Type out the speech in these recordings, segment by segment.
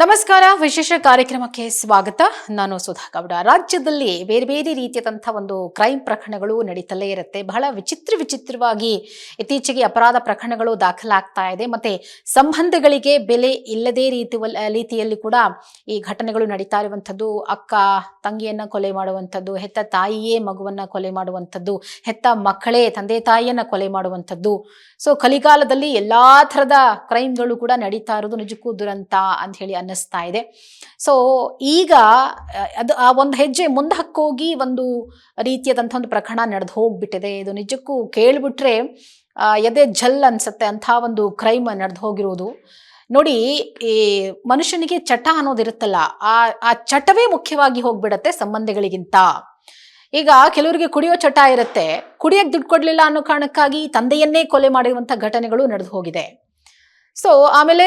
ನಮಸ್ಕಾರ, ವಿಶೇಷ ಕಾರ್ಯಕ್ರಮಕ್ಕೆ ಸ್ವಾಗತ. ನಾನು ಸುಧಾ ಗೌಡ. ರಾಜ್ಯದಲ್ಲಿ ಬೇರೆ ಬೇರೆ ರೀತಿಯಾದಂಥ ಒಂದು ಕ್ರೈಮ್ ಪ್ರಕರಣಗಳು ನಡೀತಲೇ ಇರುತ್ತೆ. ಬಹಳ ವಿಚಿತ್ರ ವಿಚಿತ್ರವಾಗಿ ಇತ್ತೀಚೆಗೆ ಅಪರಾಧ ಪ್ರಕರಣಗಳು ದಾಖಲಾಗ್ತಾ ಇದೆ. ಮತ್ತೆ ಸಂಬಂಧಗಳಿಗೆ ಬೆಲೆ ಇಲ್ಲದೇ ರೀತಿ ರೀತಿಯಲ್ಲಿ ಕೂಡ ಈ ಘಟನೆಗಳು ನಡೀತಾ ಇರುವಂಥದ್ದು. ಅಕ್ಕ ತಂಗಿಯನ್ನ ಕೊಲೆ ಮಾಡುವಂಥದ್ದು, ಹೆತ್ತ ತಾಯಿಯೇ ಮಗುವನ್ನ ಕೊಲೆ ಮಾಡುವಂಥದ್ದು, ಹೆತ್ತ ಮಕ್ಕಳೇ ತಂದೆ ತಾಯಿಯನ್ನ ಕೊಲೆ ಮಾಡುವಂಥದ್ದು. ಸೊ ಕಲಿಕಾಲದಲ್ಲಿ ಎಲ್ಲಾ ಥರದ ಕ್ರೈಮ್ಗಳು ಕೂಡ ನಡೀತಾ ಇರೋದು ನಿಜಕ್ಕೂ ದುರಂತ ಅಂತ ಹೇಳಿ ಅನ್ನಿಸ್ತಾ ಇದೆ. ಸೊ ಈಗ ಅದು ಆ ಒಂದು ಹೆಜ್ಜೆ ಮುಂದೆ ಹಕ್ಕೋಗಿ ಒಂದು ರೀತಿಯಾದಂಥ ಒಂದು ಪ್ರಕರಣ ನಡೆದು ಹೋಗ್ಬಿಟ್ಟಿದೆ. ಇದು ನಿಜಕ್ಕೂ ಕೇಳಿಬಿಟ್ರೆ ಎದೆ ಜಲ್ ಅನ್ಸುತ್ತೆ ಅಂಥ ಒಂದು ಕ್ರೈಮ್ ನಡೆದು ಹೋಗಿರೋದು. ನೋಡಿ, ಈ ಮನುಷ್ಯನಿಗೆ ಚಟ ಅನ್ನೋದಿರುತ್ತಲ್ಲ, ಆ ಆ ಚಟವೇ ಮುಖ್ಯವಾಗಿ ಹೋಗ್ಬಿಡತ್ತೆ ಸಂಬಂಧಗಳಿಗಿಂತ. ಈಗ ಕೆಲವರಿಗೆ ಕುಡಿಯೋ ಚಟ ಇರುತ್ತೆ, ಕುಡಿಯಕ್ಕೆ ದುಡ್ಡು ಕೊಡ್ಲಿಲ್ಲ ಅನ್ನೋ ಕಾರಣಕ್ಕಾಗಿ ತಂದೆಯನ್ನೇ ಕೊಲೆ ಮಾಡಿರುವಂಥ ಘಟನೆಗಳು ನಡೆದು ಹೋಗಿದೆ. ಸೊ ಆಮೇಲೆ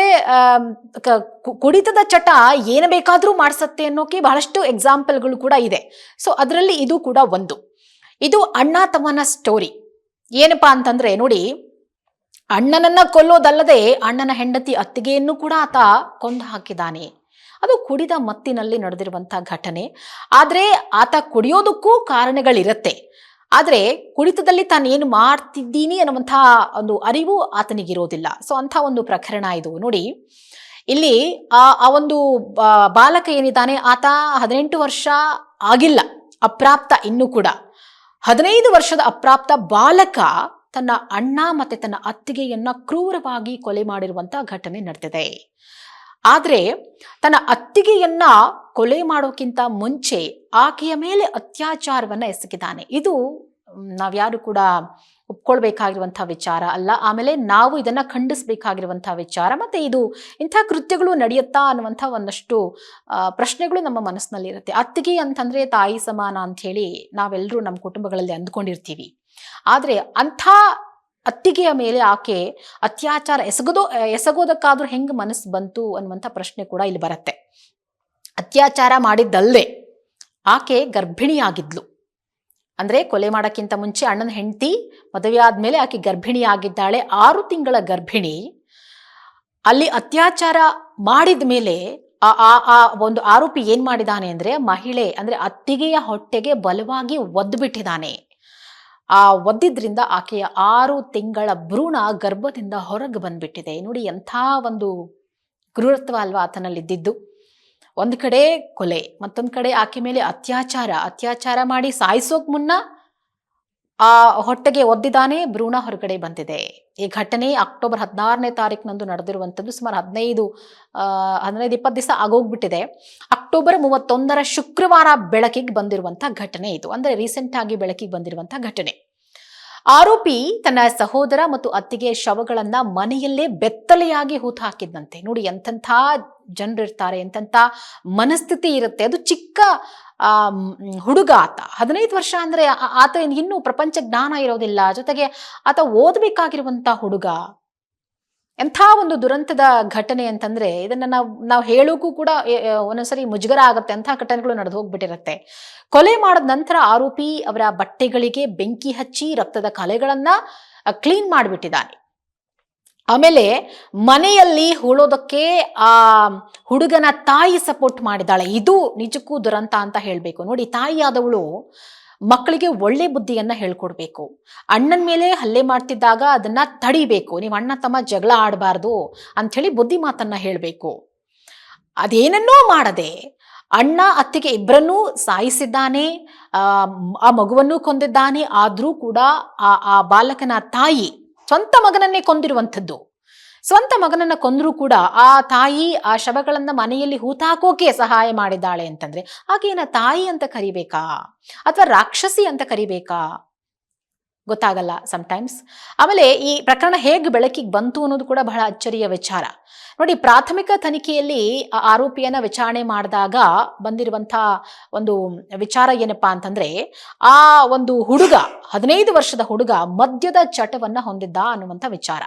ಕುಡಿತದ ಚಟ ಏನು ಬೇಕಾದರೂ ಮಾಡಿಸತ್ತೆ ಅನ್ನೋಕೆ ಬಹಳಷ್ಟು ಎಕ್ಸಾಂಪಲ್ಗಳು ಕೂಡ ಇದೆ. ಸೊ ಅದರಲ್ಲಿ ಇದು ಕೂಡ ಒಂದು. ಇದು ಅಣ್ಣ ತಮ್ಮನ ಸ್ಟೋರಿ ಏನಪ್ಪಾ ಅಂತಂದ್ರೆ ನೋಡಿ, ಅಣ್ಣನನ್ನ ಕೊಲ್ಲೋದಲ್ಲದೆ ಅಣ್ಣನ ಹೆಂಡತಿ ಅತ್ತಿಗೆಯನ್ನು ಕೂಡ ಆತ ಕೊಂದು ಹಾಕಿದ್ದಾನೆ. ಅದು ಕುಡಿದ ಮತ್ತಿನಲ್ಲಿ ನಡೆದಿರುವಂತಹ ಘಟನೆ. ಆದ್ರೆ ಆತ ಕುಡಿಯೋದಕ್ಕೂ ಕಾರಣಗಳಿರತ್ತೆ. ಆದ್ರೆ ಕುಡಿತದಲ್ಲಿ ತಾನು ಏನು ಮಾಡ್ತಿದ್ದೀನಿ ಅನ್ನುವಂಥ ಒಂದು ಅರಿವು ಆತನಿಗಿರೋದಿಲ್ಲ. ಸೊ ಅಂಥ ಒಂದು ಪ್ರಕರಣ ಇದು. ನೋಡಿ, ಇಲ್ಲಿ ಆ ಆ ಒಂದು ಬಾಲಕ ಏನಿದ್ದಾನೆ, ಆತ ಹದಿನೆಂಟು ವರ್ಷ ಆಗಿಲ್ಲ. ಅಪ್ರಾಪ್ತ ಇನ್ನೂ ಕೂಡ. ಹದಿನೈದು ವರ್ಷದ ಅಪ್ರಾಪ್ತ ಬಾಲಕ ತನ್ನ ಅಣ್ಣ ಮತ್ತೆ ತನ್ನ ಅತ್ತಿಗೆಯನ್ನ ಕ್ರೂರವಾಗಿ ಕೊಲೆ ಮಾಡಿರುವಂಥ ಘಟನೆ ನಡೆದಿದೆ. ಆದ್ರೆ ತನ್ನ ಅತ್ತಿಗೆಯನ್ನ ಕೊಲೆ ಮಾಡೋಕ್ಕಿಂತ ಮುಂಚೆ ಆಕೆಯ ಮೇಲೆ ಅತ್ಯಾಚಾರವನ್ನು ಎಸಗಿದ್ದಾನೆ. ಇದು ನಾವ್ಯಾರು ಕೂಡ ಒಪ್ಕೊಳ್ಬೇಕಾಗಿರುವಂಥ ವಿಚಾರ ಅಲ್ಲ. ಆಮೇಲೆ ನಾವು ಇದನ್ನ ಖಂಡಿಸಬೇಕಾಗಿರುವಂಥ ವಿಚಾರ ಮತ್ತೆ ಇದು ಇಂಥ ಕೃತ್ಯಗಳು ನಡೆಯುತ್ತಾ ಅನ್ನುವಂಥ ಒಂದಷ್ಟು ಪ್ರಶ್ನೆಗಳು ನಮ್ಮ ಮನಸ್ಸಿನಲ್ಲಿ ಇರುತ್ತೆ. ಅತ್ತಿಗೆ ಅಂತಂದ್ರೆ ತಾಯಿ ಸಮಾನ ಅಂತ ನಾವೆಲ್ಲರೂ ನಮ್ಮ ಕುಟುಂಬಗಳಲ್ಲಿ ಅಂದ್ಕೊಂಡಿರ್ತೀವಿ. ಆದರೆ ಅಂಥ ಅತ್ತಿಗೆಯ ಮೇಲೆ ಆಕೆ ಅತ್ಯಾಚಾರ ಎಸಗದೋ, ಎಸಗೋದಕ್ಕಾದ್ರೂ ಹೆಂಗೆ ಮನಸ್ಸು ಬಂತು ಅನ್ನುವಂಥ ಪ್ರಶ್ನೆ ಕೂಡ ಇಲ್ಲಿ ಬರುತ್ತೆ. ಅತ್ಯಾಚಾರ ಮಾಡಿದ್ದಲ್ಲದೆ ಆಕೆ ಗರ್ಭಿಣಿಯಾಗಿದ್ಲು. ಅಂದ್ರೆ ಕೊಲೆ ಮಾಡೋಕ್ಕಿಂತ ಮುಂಚೆ ಅಣ್ಣನ ಹೆಂಡತಿ ಮದುವೆ ಆದಮೇಲೆ ಆಕೆ ಗರ್ಭಿಣಿಯಾಗಿದ್ದಾಳೆ. ಆರು ತಿಂಗಳ ಗರ್ಭಿಣಿ. ಅಲ್ಲಿ ಅತ್ಯಾಚಾರ ಮಾಡಿದ ಮೇಲೆ ಆ ಆ ಒಂದು ಆರೋಪಿ ಏನು ಮಾಡಿದಾನೆ ಅಂದ್ರೆ ಮಹಿಳೆ, ಅಂದ್ರೆ ಅತ್ತಿಗೆಯ ಹೊಟ್ಟೆಗೆ ಬಲವಾಗಿ ಒದ್ಬಿಟ್ಟಿದ್ದಾನೆ ಆ ಒದ್ದಿದ್ರಿಂದ ಆಕೆಯ ಆರು ತಿಂಗಳ ಭ್ರೂಣ ಗರ್ಭದಿಂದ ಹೊರಗೆ ಬಂದ್ಬಿಟ್ಟಿದೆ. ನೋಡಿ, ಎಂಥ ಒಂದು ಕ್ರೂರತ್ವ ಅಲ್ವಾ ಆತನಲ್ಲಿದ್ದಿದ್ದು. ಒಂದು ಕಡೆ ಕೊಲೆ, ಮತ್ತೊಂದು ಕಡೆ ಆಕೆ ಮೇಲೆ ಅತ್ಯಾಚಾರ. ಅತ್ಯಾಚಾರ ಮಾಡಿ ಸಾಯಿಸೋಕ್ ಮುನ್ನ ಆ ಹೊಟ್ಟೆಗೆ ಒದ್ದಿದಾನೆ ಭ್ರೂಣ ಹೊರಗಡೆ ಬಂದಿದೆ. ಈ ಘಟನೆ ಅಕ್ಟೋಬರ್ ಹದಿನಾರನೇ ತಾರೀಕಿನಂದು ನಡೆದಿರುವಂಥದ್ದು ಸುಮಾರು ಹದಿನೈದು ಹದಿನೈದು, ಇಪ್ಪತ್ತು ದಿವಸ ಆಗೋಗ್ಬಿಟ್ಟಿದೆ. ಅಕ್ಟೋಬರ್ ಮೂವತ್ತೊಂದರ ಶುಕ್ರವಾರ ಬೆಳಕಿಗೆ ಬಂದಿರುವಂಥ ಘಟನೆ ಇದು. ಅಂದರೆ ರೀಸೆಂಟ್ ಆಗಿ ಬೆಳಕಿಗೆ ಬಂದಿರುವಂಥ ಘಟನೆ. ಆರೋಪಿ ತನ್ನ ಸಹೋದರ ಮತ್ತು ಅತ್ತಿಗೆ ಶವಗಳನ್ನ ಮನೆಯಲ್ಲೇ ಬೆತ್ತಲೆಯಾಗಿ ಹೂತು ಹಾಕಿದ್ದಂತೆ ನೋಡಿ ಎಂಥ ಜನರಿರ್ತಾರೆ, ಎಂಥಂಥ ಮನಸ್ಥಿತಿ ಇರುತ್ತೆ. ಅದು ಚಿಕ್ಕ ಆ ಹುಡುಗ ಆತ. ಹದಿನೈದು ವರ್ಷ ಅಂದ್ರೆ ಆತ ಇನ್ನೂ ಪ್ರಪಂಚ ಜ್ಞಾನ ಇರೋದಿಲ್ಲ. ಜೊತೆಗೆ ಆತ ಓದಬೇಕಾಗಿರುವಂತ ಹುಡುಗ. ಎಂಥ ಒಂದು ದುರಂತದ ಘಟನೆ ಅಂತಂದ್ರೆ ಇದನ್ನ ನಾವು ನಾವು ಹೇಳೋಕ್ಕೂ ಕೂಡ ಒಂದೊಂದ್ಸರಿ ಮುಜುಗರ ಆಗುತ್ತೆ. ಅಂತ ಘಟನೆಗಳು ನಡೆದು ಹೋಗ್ಬಿಟ್ಟಿರುತ್ತೆ. ಕೊಲೆ ಮಾಡಿದ ನಂತರ ಆರೋಪಿ ಅವರ ಬಟ್ಟೆಗಳಿಗೆ ಬೆಂಕಿ ಹಚ್ಚಿ ರಕ್ತದ ಕಲೆಗಳನ್ನ ಕ್ಲೀನ್ ಮಾಡಿಬಿಟ್ಟಿದ್ದಾನೆ. ಆಮೇಲೆ ಮನೆಯಲ್ಲಿ ಹೂಳೋದಕ್ಕೆ ಆ ಹುಡುಗನ ತಾಯಿ ಸಪೋರ್ಟ್ ಮಾಡಿದಾಳೆ ಇದು ನಿಜಕ್ಕೂ ದುರಂತ ಅಂತ ಹೇಳಬೇಕು. ನೋಡಿ, ತಾಯಿಯಾದವಳು ಮಕ್ಕಳಿಗೆ ಒಳ್ಳೆ ಬುದ್ಧಿಯನ್ನ ಹೇಳ್ಕೊಡ್ಬೇಕು. ಅಣ್ಣನ ಮೇಲೆ ಹಲ್ಲೆ ಮಾಡ್ತಿದ್ದಾಗ ಅದನ್ನ ತಡಿಬೇಕು. ನೀವು ಅಣ್ಣ ತಮ್ಮ ಜಗಳ ಆಡಬಾರ್ದು ಅಂಥೇಳಿ ಬುದ್ಧಿ ಮಾತನ್ನ ಹೇಳಬೇಕು. ಅದೇನನ್ನೂ ಮಾಡದೆ ಅಣ್ಣ ಅತ್ತಿಗೆ ಇಬ್ಬರನ್ನೂ ಸಾಯಿಸಿದ್ದಾನೆ ಆ ಮಗುವನ್ನು ಕೊಂದಿದ್ದಾನೆ, ಆದರೂ ಕೂಡ ಆ ಆ ಬಾಲಕನ ತಾಯಿ ಸ್ವಂತ ಮಗನನ್ನೇ ಕೊಂದಿರುವಂಥದ್ದು. ಸ್ವಂತ ಮಗನನ್ನ ಕೊಂದರೂ ಕೂಡ ಆ ತಾಯಿ ಆ ಶವಗಳನ್ನ ಮನೆಯಲ್ಲಿ ಹೂತಾಕೋಕೆ ಸಹಾಯ ಮಾಡಿದ್ದಾಳೆ ಅಂತಂದ್ರೆ ಆಕೆಯನ್ನ ತಾಯಿ ಅಂತ ಕರಿಬೇಕಾ? ಅಥವಾ ರಾಕ್ಷಸಿ ಅಂತ ಕರಿಬೇಕಾ? ಗೊತ್ತಾಗಲ್ಲ ಸಮಟೈಮ್ಸ್ ಆಮೇಲೆ ಈ ಪ್ರಕರಣ ಹೇಗೆ ಬೆಳಕಿಗೆ ಬಂತು ಅನ್ನೋದು ಕೂಡ ಬಹಳ ಅಚ್ಚರಿಯ ವಿಚಾರ. ನೋಡಿ, ಪ್ರಾಥಮಿಕ ತನಿಖೆಯಲ್ಲಿ ಆರೋಪಿಯನ್ನ ವಿಚಾರಣೆ ಮಾಡಿದಾಗ ಬಂದಿರುವಂಥ ಒಂದು ವಿಚಾರ ಏನಪ್ಪಾ ಅಂತಂದ್ರೆ, ಆ ಒಂದು ಹುಡುಗ, ಹದಿನೈದು ವರ್ಷದ ಹುಡುಗ ಮದ್ಯದ ಚಟವನ್ನ ಹೊಂದಿದ್ದ ಅನ್ನುವಂಥ ವಿಚಾರ.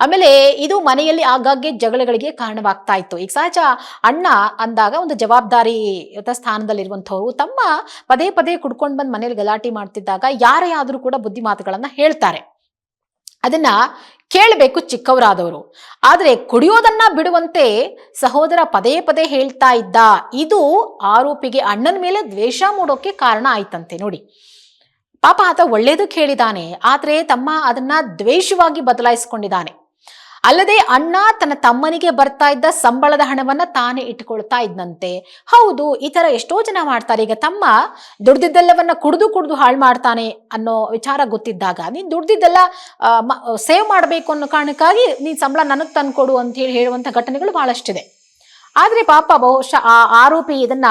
ಆಮೇಲೆ ಇದು ಮನೆಯಲ್ಲಿ ಆಗಾಗ್ಗೆ ಜಗಳಗಳಿಗೆ ಕಾರಣವಾಗ್ತಾ ಇತ್ತು. ಈಗ ಸಹಜ ಅಣ್ಣ ಅಂದಾಗ ಒಂದು ಜವಾಬ್ದಾರಿಯುತ ಸ್ಥಾನದಲ್ಲಿರುವಂಥವ್ರು ತಮ್ಮ ಪದೇ ಪದೇ ಕುಡ್ಕೊಂಡು ಬಂದು ಮನೇಲಿ ಗಲಾಟೆ ಮಾಡ್ತಿದ್ದಾಗ ಯಾರೇ ಆದರೂ ಕೂಡ ಬುದ್ಧಿ ಮಾತುಗಳನ್ನ ಹೇಳ್ತಾರೆ. ಅದನ್ನ ಕೇಳಬೇಕು ಚಿಕ್ಕವರಾದವರು. ಆದರೆ ಕುಡಿಯೋದನ್ನ ಬಿಡುವಂತೆ ಸಹೋದರ ಪದೇ ಪದೇ ಹೇಳ್ತಾ ಇದ್ದ. ಇದು ಆರೋಪಿಗೆ ಅಣ್ಣನ ಮೇಲೆ ದ್ವೇಷ ಮೂಡೋಕೆ ಕಾರಣ ಆಯ್ತಂತೆ ನೋಡಿ. ಪಾಪ ಆತ ಒಳ್ಳೇದಕ್ಕೆ ಹೇಳಿದಾನೆ ಆದರೆ ತಮ್ಮ ಅದನ್ನ ದ್ವೇಷವಾಗಿ ಬದಲಾಯಿಸಿಕೊಂಡಿದ್ದಾನೆ. ಅಲ್ಲದೆ ಅಣ್ಣ ತನ್ನ ತಮ್ಮನಿಗೆ ಬರ್ತಾ ಇದ್ದ ಸಂಬಳದ ಹಣವನ್ನ ತಾನೇ ಇಟ್ಕೊಳ್ತಾ ಇದ್ನಂತೆ. ಹೌದು, ಈ ತರ ಎಷ್ಟೋ ಜನ ಮಾಡ್ತಾರೆ. ಈಗ ತಮ್ಮ ದುಡ್ದಿದ್ದೆಲ್ಲವನ್ನ ಕುಡಿದು ಕುಡಿದು ಹಾಳು ಮಾಡ್ತಾನೆ ಅನ್ನೋ ವಿಚಾರ ಗೊತ್ತಿದ್ದಾಗ, ನೀನ್ ದುಡ್ದಿದ್ದೆಲ್ಲ ಸೇವ್ ಮಾಡಬೇಕು ಅನ್ನೋ ಕಾರಣಕ್ಕಾಗಿ ನೀನ್ ಸಂಬಳ ನನಗ್ ತಂದ್ಕೊಡು ಅಂತ ಹೇಳಿ ಹೇಳುವಂತ ಘಟನೆಗಳು ಬಹಳಷ್ಟಿದೆ. ಆದ್ರೆ ಪಾಪ ಬಹುಶಃ ಆ ಆರೋಪಿ ಇದನ್ನ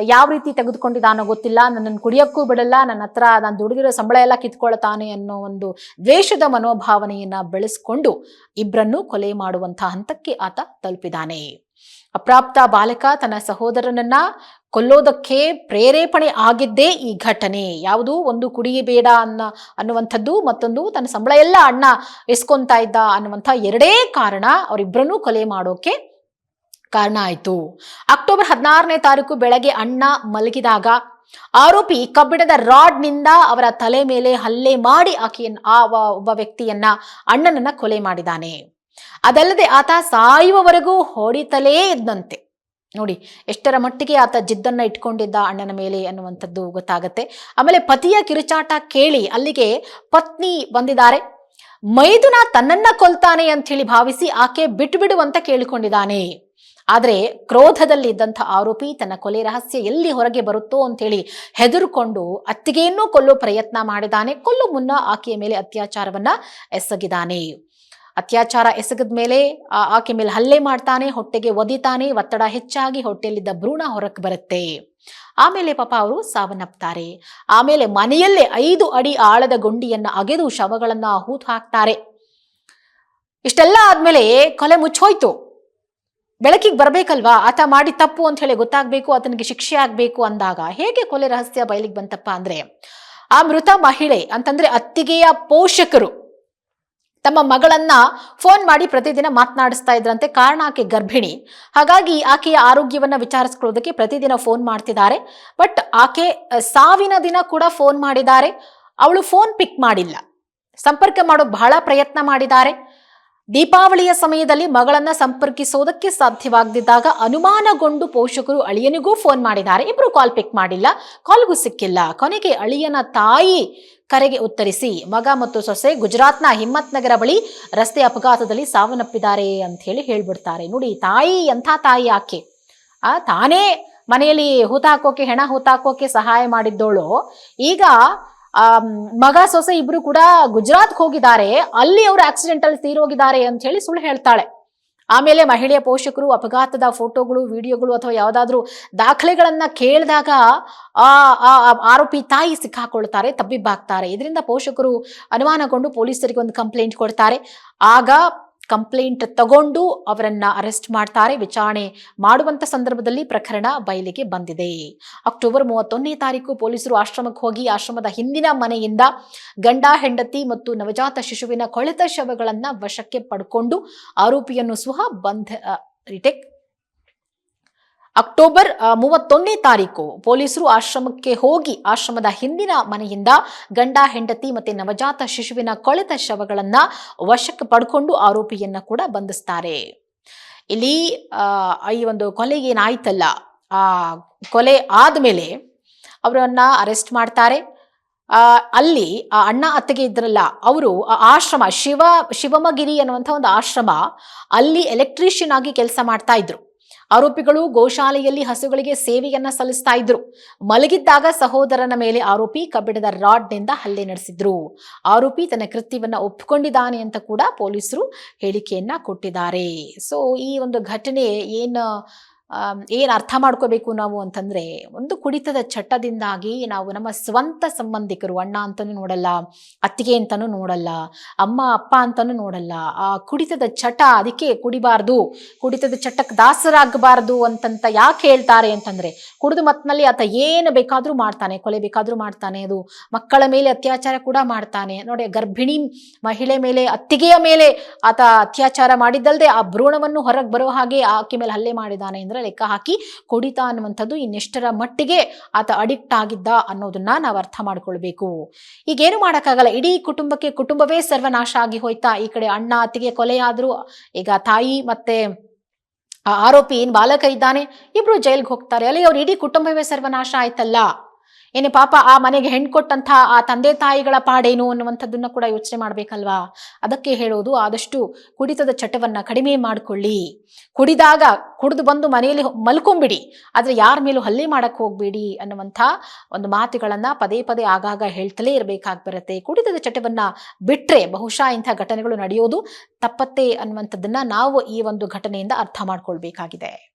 ಯಾವ ರೀತಿ ತೆಗೆದುಕೊಂಡಿದ್ದಾನೋ ಗೊತ್ತಿಲ್ಲ. ನನ್ನನ್ನು ಕುಡಿಯೋಕ್ಕೂ ಬಿಡಲ್ಲ. ನನ್ನ ಹತ್ರ ನಾನು ದುಡಿದಿರೋ ಸಂಬಳ ಎಲ್ಲ ಕಿತ್ಕೊಳ್ತಾನೆ ಅನ್ನೋ ಒಂದು ದ್ವೇಷದ ಮನೋಭಾವನೆಯನ್ನ ಬೆಳೆಸ್ಕೊಂಡು ಇಬ್ಬರನ್ನೂ ಕೊಲೆ ಮಾಡುವಂತಹ ಹಂತಕ್ಕೆ ಆತ ತಲುಪಿದಾನೆ ಅಪ್ರಾಪ್ತ ಬಾಲಕ ತನ್ನ ಸಹೋದರನನ್ನ ಕೊಲ್ಲೋದಕ್ಕೆ ಪ್ರೇರೇಪಣೆ ಆಗಿದ್ದೇ ಈ ಘಟನೆ. ಯಾವುದು? ಒಂದು ಕುಡಿಯಬೇಡ ಅನ್ನ, ಅನ್ನುವಂಥದ್ದು. ಮತ್ತೊಂದು ತನ್ನ ಸಂಬಳ ಎಲ್ಲ ಅಣ್ಣ ಎಸ್ಕೊಂತಾ ಇದ್ದ ಅನ್ನುವಂಥ ಎರಡೇ ಕಾರಣ ಅವರಿಬ್ಬರನ್ನೂ ಕೊಲೆ ಮಾಡೋಕೆ ಕಾರಣ ಆಯಿತು. ಅಕ್ಟೋಬರ್ ಹದಿನಾರನೇ ತಾರೀಕು ಬೆಳಗ್ಗೆ ಅಣ್ಣ ಮಲಗಿದಾಗ ಆರೋಪಿ ಕಬ್ಬಿಣದ ರಾಡ್ನಿಂದ ಅವರ ತಲೆ ಮೇಲೆ ಹಲ್ಲೆ ಮಾಡಿ ಆಕೆಯನ್ನು ಆ ಒಬ್ಬ ವ್ಯಕ್ತಿಯನ್ನ ಅಣ್ಣನನ್ನ ಕೊಲೆ ಮಾಡಿದಾನೆ. ಅದಲ್ಲದೆ ಆತ ಸಾಯುವವರೆಗೂ ಹೊಡಿತಲೇ ಇದ್ದಂತೆ. ನೋಡಿ, ಎಷ್ಟರ ಮಟ್ಟಿಗೆ ಆತ ಜಿದ್ದನ್ನ ಇಟ್ಕೊಂಡಿದ್ದ ಅಣ್ಣನ ಮೇಲೆ ಅನ್ನುವಂಥದ್ದು ಗೊತ್ತಾಗತ್ತೆ. ಆಮೇಲೆ ಪತಿಯ ಕಿರುಚಾಟ ಕೇಳಿ ಅಲ್ಲಿಗೆ ಪತ್ನಿ ಬಂದಿದ್ದಾರೆ. ಮೈದುನ ತನ್ನನ್ನ ಕೊಲ್ತಾನೆ ಅಂತ ಹೇಳಿ ಭಾವಿಸಿ ಆಕೆ ಬಿಟ್ಟು ಅಂತ ಕೇಳಿಕೊಂಡಿದ್ದಾನೆ. ಆದರೆ ಕ್ರೋಧದಲ್ಲಿ ಇದ್ದಂಥ ಆರೋಪಿ ತನ್ನ ಕೊಲೆ ರಹಸ್ಯ ಎಲ್ಲಿ ಹೊರಗೆ ಬರುತ್ತೋ ಅಂತೇಳಿ ಹೆದರುಕೊಂಡು ಅತ್ತಿಗೆಯನ್ನು ಕೊಲ್ಲೋ ಪ್ರಯತ್ನ ಮಾಡಿದಾನೆ. ಕೊಲ್ಲು ಮುನ್ನ ಆಕೆಯ ಮೇಲೆ ಅತ್ಯಾಚಾರವನ್ನ ಎಸಗಿದಾನೆ. ಅತ್ಯಾಚಾರ ಎಸಗದ ಮೇಲೆ ಆ- ಆಕೆ ಮೇಲೆ ಹಲ್ಲೆ ಮಾಡ್ತಾನೆ, ಹೊಟ್ಟೆಗೆ ಒದಿತಾನೆ, ಒತ್ತಡ ಹೆಚ್ಚಾಗಿ ಹೊಟ್ಟೆಯಲ್ಲಿದ್ದ ಭ್ರೂಣ ಹೊರಕ್ಕೆ ಬರುತ್ತೆ. ಆಮೇಲೆ ಪಾಪ ಅವರು ಸಾವನ್ನಪ್ತಾರೆ. ಆಮೇಲೆ ಮನೆಯಲ್ಲೇ ಐದು ಅಡಿ ಆಳದ ಗುಂಡಿಯನ್ನ ಅಗೆದು ಶವಗಳನ್ನ ಹೂತು ಹಾಕ್ತಾರೆ. ಇಷ್ಟೆಲ್ಲ ಆದ್ಮೇಲೆ ಕೊಲೆ ಮುಚ್ಚೋಯ್ತು. ಬೆಳಕಿಗೆ ಬರಬೇಕಲ್ವಾ? ಆತ ಮಾಡಿ ತಪ್ಪು ಅಂತ ಹೇಳಿ ಗೊತ್ತಾಗಬೇಕು, ಆತನಿಗೆ ಶಿಕ್ಷೆ ಆಗಬೇಕು ಅಂದಾಗ ಹೇಗೆ ಕೊಲೆ ರಹಸ್ಯ ಬಯಲಿಗೆ ಬಂತಪ್ಪ ಅಂದ್ರೆ, ಆ ಮೃತ ಮಹಿಳೆ ಅಂತಂದ್ರೆ ಅತ್ತಿಗೆಯ ಪೋಷಕರು ತಮ್ಮ ಮಗಳನ್ನ ಫೋನ್ ಮಾಡಿ ಪ್ರತಿದಿನ ಮಾತನಾಡಿಸ್ತಾ ಇದ್ರಂತೆ, ಕಾರಣ ಆಕೆ ಗರ್ಭಿಣಿ. ಹಾಗಾಗಿ ಆಕೆಯ ಆರೋಗ್ಯವನ್ನ ವಿಚಾರಿಸ್ಕೊಳ್ಳೋದಕ್ಕೆ ಪ್ರತಿದಿನ ಫೋನ್ ಮಾಡ್ತಿದ್ದಾರೆ. ಬಟ್ ಆಕೆ ಸಾವಿನ ದಿನ ಕೂಡ ಫೋನ್ ಮಾಡಿದ್ದಾರೆ. ಅವಳು ಫೋನ್ ಪಿಕ್ ಮಾಡಿಲ್ಲ. ಸಂಪರ್ಕ ಮಾಡೋ ಬಹಳ ಪ್ರಯತ್ನ ಮಾಡಿದ್ದಾರೆ. ದೀಪಾವಳಿಯ ಸಮಯದಲ್ಲಿ ಮಗಳನ್ನ ಸಂಪರ್ಕಿಸೋದಕ್ಕೆ ಸಾಧ್ಯವಾಗದಿದ್ದಾಗ ಅನುಮಾನಗೊಂಡು ಪೋಷಕರು ಅಳಿಯನಿಗೂ ಫೋನ್ ಮಾಡಿದ್ದಾರೆ. ಇಬ್ಬರು ಕಾಲ್ ಪಿಕ್ ಮಾಡಿಲ್ಲ. ಕಾಲ್ಗೂ ಸಿಕ್ಕಿಲ್ಲ. ಕೊನೆಗೆ ಅಳಿಯನ ತಾಯಿ ಕರೆಗೆ ಉತ್ತರಿಸಿ, ಮಗ ಮತ್ತು ಸೊಸೆ, ಗುಜರಾತ್ನ ಹಿಮ್ಮತ್ ನಗರ ಬಳಿ ರಸ್ತೆ ಅಪಘಾತದಲ್ಲಿ ಸಾವನ್ನಪ್ಪಿದ್ದಾರೆ ಅಂತ ಹೇಳಿ ಹೇಳ್ಬಿಡ್ತಾರೆ. ನೋಡಿ, ತಾಯಿ ಎಂಥ ತಾಯಿ ಆಕೆ ಆ, ತಾನೇ ಮನೆಯಲ್ಲಿ ಹೂತಾಕೋಕೆ, ಹೆಣ ಹೂತಾಕೋಕೆ ಸಹಾಯ ಮಾಡಿದ್ದೋಳು. ಈಗ ಆ ಮಗ ಸೊಸೆ ಇಬ್ರು ಕೂಡ ಗುಜರಾತ್ ಹೋಗಿದ್ದಾರೆ. ಅಲ್ಲಿ ಅವರು ಆಕ್ಸಿಡೆಂಟ್ ಅಲ್ಲಿ ತೀರೋಗಿದ್ದಾರೆ ಅಂತ ಹೇಳಿ ಸುಳ್ಳು ಹೇಳ್ತಾಳೆ. ಆಮೇಲೆ ಮಹಿಳೆಯ ಪೋಷಕರು ಅಪಘಾತದ ಫೋಟೋಗಳು, ವಿಡಿಯೋಗಳು ಅಥವಾ ಯಾವುದಾದ್ರೂ ದಾಖಲೆಗಳನ್ನ ಕೇಳಿದಾಗ ಆ ಆರೋಪಿ ತಾಯಿ ಸಿಕ್ಕಾಕೊಳ್ತಾರೆ, ತಬ್ಬಿಬ್ಬಾಗ್ತಾರೆ. ಇದರಿಂದ ಪೋಷಕರು ಅನುಮಾನಗೊಂಡು ಪೊಲೀಸರಿಗೆ ಒಂದು ಕಂಪ್ಲೇಂಟ್ ಕೊಡ್ತಾರೆ. ಆಗ ಕಂಪ್ಲೇಂಟ್ ತಗೊಂಡು ಅವರನ್ನ ಅರೆಸ್ಟ್ ಮಾಡ್ತಾರೆ. ವಿಚಾರಣೆ ಮಾಡುವಂತ ಸಂದರ್ಭದಲ್ಲಿ ಪ್ರಕರಣ ಬಯಲಿಗೆ ಬಂದಿದೆ. ಅಕ್ಟೋಬರ್ ಮೂವತ್ತೊಂದನೇ ತಾರೀಕು ಪೊಲೀಸರು ಆಶ್ರಮಕ್ಕೆ ಹೋಗಿ ಆಶ್ರಮದ ಹಿಂದಿನ ಮನೆಯಿಂದ ಗಂಡ, ಹೆಂಡತಿ ಮತ್ತು ನವಜಾತ ಶಿಶುವಿನ ಕೊಳೆತ ಶವಗಳನ್ನ ವಶಕ್ಕೆ ಪಡ್ಕೊಂಡು ಆರೋಪಿಯನ್ನು ಸಹ ಬಂಧ ರಿಟೆಕ್ ಅಕ್ಟೋಬರ್ ಮೂವತ್ತೊಂದನೇ ತಾರೀಕು ಪೊಲೀಸರು ಆಶ್ರಮಕ್ಕೆ ಹೋಗಿ ಆಶ್ರಮದ ಹಿಂದಿನ ಮನೆಯಿಂದ ಗಂಡ, ಹೆಂಡತಿ ಮತ್ತೆ ನವಜಾತ ಶಿಶುವಿನ ಕೊಳೆತ ಶವಗಳನ್ನ ವಶಕ್ಕೆ ಪಡ್ಕೊಂಡು ಆರೋಪಿಯನ್ನ ಕೂಡ ಬಂಧಿಸ್ತಾರೆ. ಇಲ್ಲಿ ಈ ಒಂದು ಕೊಲೆ ಏನಾಯ್ತಲ್ಲ, ಆ, ಕೊಲೆ ಆದ್ಮೇಲೆ ಅವರನ್ನ ಅರೆಸ್ಟ್ ಮಾಡ್ತಾರೆ. ಅಲ್ಲಿ, ಆ, ಅಣ್ಣ ಅತ್ತಿಗೆ ಇದ್ರಲ್ಲ, ಅವರು, ಆ, ಆಶ್ರಮ ಶಿವ, ಶಿವಮಗಿರಿ ಅನ್ನುವಂಥ ಒಂದು ಆಶ್ರಮ, ಅಲ್ಲಿ ಎಲೆಕ್ಟ್ರಿಷಿಯನ್ ಆಗಿ ಕೆಲಸ ಮಾಡ್ತಾ ಇದ್ರು. ಆರೋಪಿಗಳು ಗೋಶಾಲೆಯಲ್ಲಿ ಹಸುಗಳಿಗೆ ಸೇವೆಯನ್ನ ಸಲ್ಲಿಸ್ತಾ ಇದ್ರು. ಮಲಗಿದ್ದಾಗ ಸಹೋದರನ ಮೇಲೆ ಆರೋಪಿ ಕಬ್ಬಿಣದ ರಾಡ್ನಿಂದ ಹಲ್ಲೆ ನಡೆಸಿದ್ರು. ಆರೋಪಿ ತನ್ನ ಕೃತ್ಯವನ್ನ ಒಪ್ಪಿಕೊಂಡಿದ್ದಾನೆ ಅಂತ ಕೂಡ ಪೊಲೀಸರು ಹೇಳಿಕೆಯನ್ನ ಕೊಟ್ಟಿದ್ದಾರೆ. ಸೊ ಈ ಒಂದು ಘಟನೆ ಏನು ಏನ್ ಅರ್ಥ ಮಾಡ್ಕೋಬೇಕು ನಾವು ಅಂತಂದರೆ ಒಂದು ಕುಡಿತದ ಚಟದಿಂದಾಗಿ ನಾವು ನಮ್ಮ ಸ್ವಂತ ಸಂಬಂಧಿಕರು, ಅಣ್ಣ ಅಂತಲೂ ನೋಡಲ್ಲ, ಅತ್ತಿಗೆ ಅಂತಲೂ ನೋಡಲ್ಲ, ಅಮ್ಮ, ಅಪ್ಪ ಅಂತಲೂ ನೋಡಲ್ಲ, ಆ ಕುಡಿತದ ಚಟ ಅದಕ್ಕೆ ಕುಡಿಬಾರ್ದು, ಕುಡಿತದ ಚಟಕ್ಕೆ ದಾಸರಾಗಬಾರ್ದು ಅಂತಂತ ಯಾಕೆ ಹೇಳ್ತಾರೆ ಅಂತಂದರೆ, ಕುಡಿದು ಮತ್ತಿನಲ್ಲಿ ಆತ ಏನು ಬೇಕಾದರೂ ಮಾಡ್ತಾನೆ, ಕೊಲೆ ಬೇಕಾದರೂ ಮಾಡ್ತಾನೆ, ಅದು ಮಕ್ಕಳ ಮೇಲೆ ಅತ್ಯಾಚಾರ ಕೂಡ ಮಾಡ್ತಾನೆ. ನೋಡಿ, ಗರ್ಭಿಣಿ ಮಹಿಳೆ ಮೇಲೆ, ಅತ್ತಿಗೆಯ ಮೇಲೆ ಆತ ಅತ್ಯಾಚಾರ ಮಾಡಿದ್ದಲ್ಲದೆ ಆ ಭ್ರೂಣವನ್ನು ಹೊರಗೆ ಬರೋ ಹಾಗೆ ಆಕೆ ಮೇಲೆ ಹಲ್ಲೆ ಮಾಡಿದ್ದಾನೆ ಅಂದ್ರೆ ಲೆಕ್ಕ ಹಾಕಿ ಕೊಡಿತ ಅನ್ನುವಂಥದ್ದು ಇನ್ನೆಷ್ಟರ ಮಟ್ಟಿಗೆ ಆತ ಅಡಿಕ್ಟ್ ಆಗಿದ್ದ ಅನ್ನೋದನ್ನ ನಾವು ಅರ್ಥ ಮಾಡ್ಕೊಳ್ಬೇಕು. ಈಗೇನು ಮಾಡೋಕ್ಕಾಗಲ್ಲ, ಇಡೀ ಕುಟುಂಬಕ್ಕೆ ಕುಟುಂಬವೇ ಸರ್ವನಾಶ ಆಗಿ ಹೋಯ್ತಾ, ಈ ಕಡೆ ಅಣ್ಣ, ಅತ್ತಿಗೆ ಕೊಲೆಯಾದರೂ, ಈಗ ತಾಯಿ ಮತ್ತೆ ಆರೋಪಿ ಏನ್ ಬಾಲಕ ಇದ್ದಾನೆ, ಇಬ್ರು ಜೈಲ್ಗೆ ಹೋಗ್ತಾರೆ, ಅಲ್ಲಿ ಅವ್ರ ಇಡೀ ಕುಟುಂಬವೇ ಸರ್ವನಾಶ ಆಯ್ತಲ್ಲ? ಏನೇ ಪಾಪ ಆ ಮನೆಗೆ ಹೆಣ್ಣು ಕೊಟ್ಟಂತ ಆ ತಂದೆ ತಾಯಿಗಳ ಪಾಡೇನು ಅನ್ನುವಂಥದ್ದನ್ನ ಕೂಡ ಯೋಚನೆ ಮಾಡಬೇಕಲ್ವಾ? ಅದಕ್ಕೆ ಹೇಳೋದು ಆದಷ್ಟು ಕುಡಿತದ ಚಟವನ್ನ ಕಡಿಮೆ ಮಾಡಿಕೊಳ್ಳಿ. ಕುಡಿದಾಗ ಕುಡಿದು ಬಂದು ಮನೆಯಲ್ಲಿ ಮಲ್ಕೊಂಬಿಡಿ. ಆದರೆ ಯಾರ ಮೇಲೂ ಹಲ್ಲೆ ಮಾಡಕ್ಕೆ ಹೋಗ್ಬೇಡಿ ಅನ್ನುವಂಥ ಒಂದು ಮಾತುಗಳನ್ನು ಪದೇ ಪದೇ ಆಗಾಗ ಹೇಳ್ತಲೇ ಇರಬೇಕಾಗಿ ಬರುತ್ತೆ. ಕುಡಿತದ ಚಟವನ್ನ ಬಿಟ್ಟರೆ ಬಹುಶಃ ಇಂಥ ಘಟನೆಗಳು ನಡೆಯೋದು ತಪ್ಪತ್ತೆ ಅನ್ನುವಂಥದ್ದನ್ನ ನಾವು ಈ ಒಂದು ಘಟನೆಯಿಂದ ಅರ್ಥ ಮಾಡ್ಕೊಳ್ಬೇಕಾಗಿದೆ.